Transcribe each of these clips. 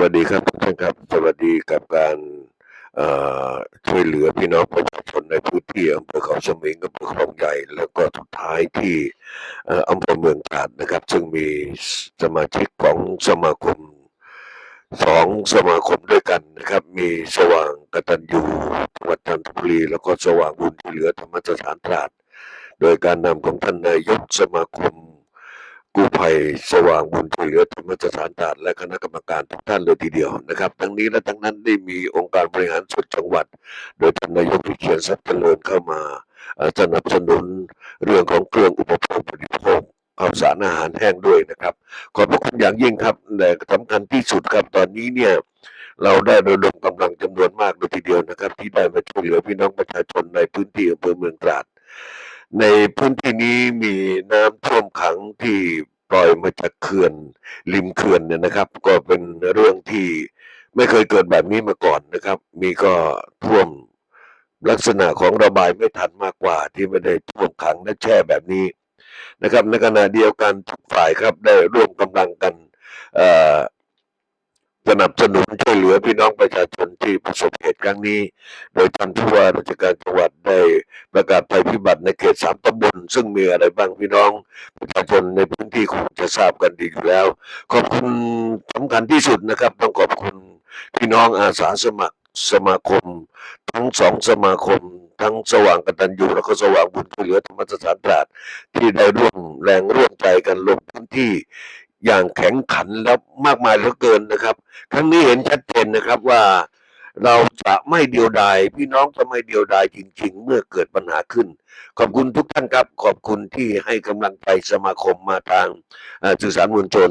วัสดีครับทุกท่านครับ สวัสดีกับการช่วยเหลือพี่น้องประชาชนในพื้นที่อำเภอเขาสมิงอำเภอคลองใหญ่ แล้วก็สุดท้ายที่อำเภอเมืองตราดนะครับ ซึ่งมีสมาชิกของสมาคมสองสมาคมด้วยกันนะครับ มีสว่างกตัญญูจังหวัดจันทบุรี แล้วก็สว่างบุญที่วยเหลือธรรมสถานตราด โดยการนำของท่านนายกสมาคม กู้ภัยสว่างบุญช่วยเหลือธรรมสถานตาดและคณะกรรมการทุกท่านเลยทีเดียวนะครับ ทั้งนี้และทั้งนั้นได้มีองค์การบริหารส่วนจังหวัด โดยท่านนายกวิเชียรทรัพย์เจริญเข้ามาสนับสนุนเรื่องของเครื่องอุปโภคบริโภคข้าวสารอาหารแห้งด้วยนะครับ ขอบพระคุณอย่างยิ่งครับแต่สำคัญที่สุดครับตอนนี้เนี่ยเราได้ระดมกำลังจำนวนมากเลยทีเดียวนะครับ ที่ได้มาช่วยเหลือพี่น้องประชาชนในพื้นที่อำเภอเมืองตราด ในพื้นที่นี้มีน้ำท่วมขังที่ปล่อยมาจากเขื่อนริมเขื่อนเนี่ยนะครับ ก็เป็นเรื่องที่ไม่เคยเกิดแบบนี้มาก่อนนะครับ มีก็ท่วมลักษณะของระบายไม่ทันมากกว่าที่ไม่ได้ท่วมขังและแช่แบบนี้นะครับ ในขณะเดียวกันทุกฝ่ายครับได้ร่วมกำลังกันออ สนับสนุนช่วยเหลือพี่น้องประชาชนที่ประสบเหตุครั้งนี้ โดยท่านผู้ว่าราชการจังหวัดได้ประกาศภัยพิบัติในเขตสามตำบลซึ่งมีอะไรบ้างพี่น้องประชาชนในพื้นที่คงจะทราบกันดีอยู่แล้ว ขอบคุณสำคัญที่สุดนะครับ ต้องขอบคุณพี่น้องอาสาสมัครสมาคม ทั้งสองสมาคม ทั้งสว่างกตัญญูแล้วก็สว่างบุญช่วยเหลือธรรมสถานตราดที่ได้ร่วมแรงร่วมใจกันลงพื้นที่ อย่างแข็งขันและมากมายเหลือเกินนะครับ ครั้งนี้เห็นชัดเจนนะครับว่าเราจะไม่เดียวดายพี่น้องจะไม่เดียวดายจริง ๆ เมื่อเกิดปัญหาขึ้น ขอบคุณทุกท่านครับ ขอบคุณที่ให้กำลังใจสมาคมมาทางอ่อสื่อสารมวลชน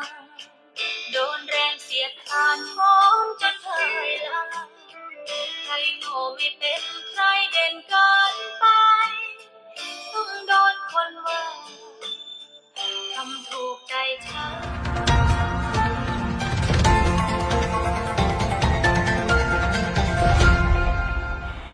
นานพร้อมจนเคยละลายใครโง่ไม่เป็นใครเด่น